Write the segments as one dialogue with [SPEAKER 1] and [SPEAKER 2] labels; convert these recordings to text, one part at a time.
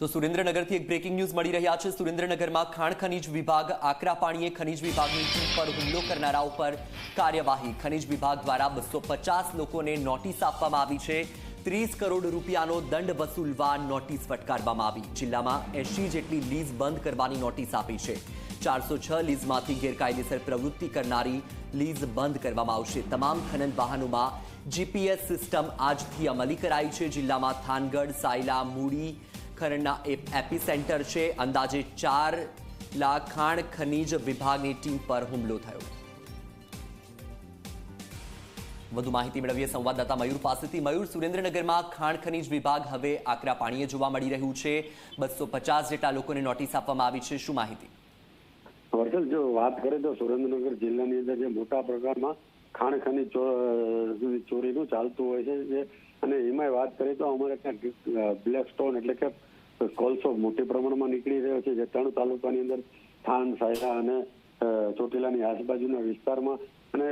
[SPEAKER 1] તો સુરેન્દ્રનગરથી એક breaking news મળી રહ્યા છે. સુરેન્દ્રનગરમાં ખાણ ખનીજ વિભાગ, આકરા પાણીએ ખનીજ વિભાગની ટીમ પર હુમલો કરનારાઓ પર કાર્યવાહી. ખનીજ વિભાગ દ્વારા બસો લોકોને નોટિસ આપવામાં આવી છે. ત્રીસ કરોડ રૂપિયાનો દંડ વસૂલવા નોટિસ ફટકારવામાં આવી. જિલ્લામાં એંશી જેટલી લીઝ બંધ કરવાની નોટિસ આપી છે. ચારસો છ લીઝમાંથી ગેરકાયદેસર પ્રવૃત્તિ કરનારી લીઝ બંધ કરવામાં આવશે. તમામ ખનન વાહનોમાં જીપીએસ સિસ્ટમ આજથી અમલી કરાઈ છે. જિલ્લામાં થાનગઢ, સાયલા, મૂડી ખનનના એપ- એપિસેન્ટર છે. અંદાજે ચાર લાખ ખાણ ખનીજ વિભાગની ટીમ પર હુમલો થયો. વધુ માહિતી મેળવીએ સંવાદદાતા મયુર પાસેથી. મયુર, સુરેન્દ્રનગરમાં ખાણ ખનીજ વિભાગ હવે આકરા પાણીએ જોવા મળી રહ્યું છે. બસો પચાસ જેટલા લોકોને નોટિસ આપવામાં આવી છે. શું માહિતી?
[SPEAKER 2] વર્ષલ જો વાત કરીએ તો સુરેન્દ્રનગર જિલ્લાની અંદર જે મોટા પ્રકારમાં ખાણ ખનીજ ચો- ચોરીનું ચાલતું હોય છે, જે, અને એમાંય વાત કરીએ તો અમારે ત્યાં બ્લેક સ્ટોન એટલે કે કોલસો મોટી પ્રમાણમાં નીકળી રહ્યો છે, જે ત્રણ તાલુકાની અંદર થાન, સાયરા અને ચોટીલાની આજુબાજુના વિસ્તારમાં અને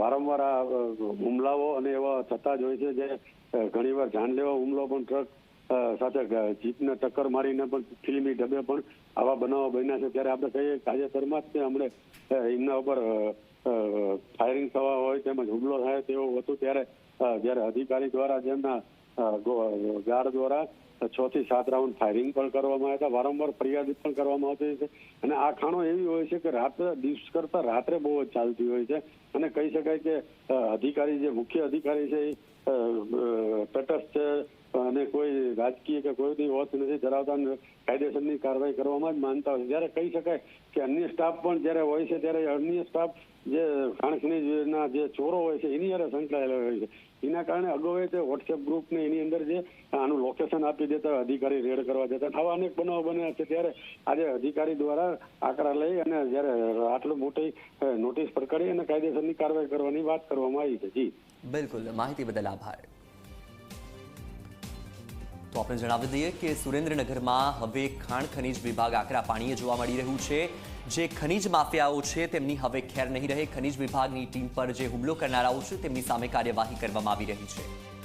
[SPEAKER 2] વારંવાર આ હુમલાઓ અને એવા થતા જ હોય છે, જે ઘણીવાર જાનલેવા હુમલો પણ ટ્રક સાથે જીતને ટક્કર મારીને પણ ફિલ્મી ઢબે પણ આવા બનાવો બન્યા છે. ત્યારે આપણે કહીએ તાજેતરમાં જ તે હમણે. એમના ઉપર ફાયરિંગ થવા હોય તેમજ હુમલો થાય તેવો હતું ત્યારે જ્યારે અધિકારી દ્વારા જેમના ગાર્ડ દ્વારા છ થી સાત રાઉન્ડ ફાયરિંગ પણ કરવામાં આવ્યા હતા. વારંવાર ફરિયાદ પણ કરવામાં આવતી છે. અને આ ખાણો એવી હોય છે કે રાત્રે દિવસ કરતા રાત્રે બહુ જ ચાલતી હોય છે. અને કહી શકાય કે અધિકારી જે મુખ્ય અધિકારી છે એ તટસ્થ છે અને કોઈ રાજકીય કે કોઈ હોત નથી ધરાવતા કાયદેસરની કાર્યવાહી કરવામાં જ માનતા હોય છે. કહી શકાય કે અન્ય સ્ટાફ પણ જ્યારે હોય છે, ત્યારે અન્ય સ્ટાફ જે ખાણ જે ચોરો હોય છે, એની હારે સંકળાયેલા હોય છે. એના કારણે અગાઉ તે વોટ્સએપ ગ્રુપ ને એની અંદર જે આનું લોકેશન આપી દેતા, અધિકારી રેડ કરવા જતા, આવા અનેક બનાવ બન્યા છે. ત્યારે આજે અધિકારી દ્વારા આકરા લઈ અને જ્યારે આટલું મોટી નોટિસ ફટકારી અને કાયદેસરની કાર્યવાહી કરવાની વાત કરવામાં આવી છે. જી.
[SPEAKER 1] બિલકુલ. માહિતી બદલ આભાર. તો આપણે જણાવી દઈએ કે સુરેન્દ્રનગરમાં હવે ખાણ ખનીજ વિભાગ આકરા પાણીએ જોવા મળી રહ્યું છે. જે ખનીજ માફિયાઓ છે, તેમની હવે ખેર નહીં રહે. ખનીજ વિભાગની ટીમ પર જે હુમલો કરનારાઓ છે, તેમની સામે કાર્યવાહી કરવામાં આવી રહી છે.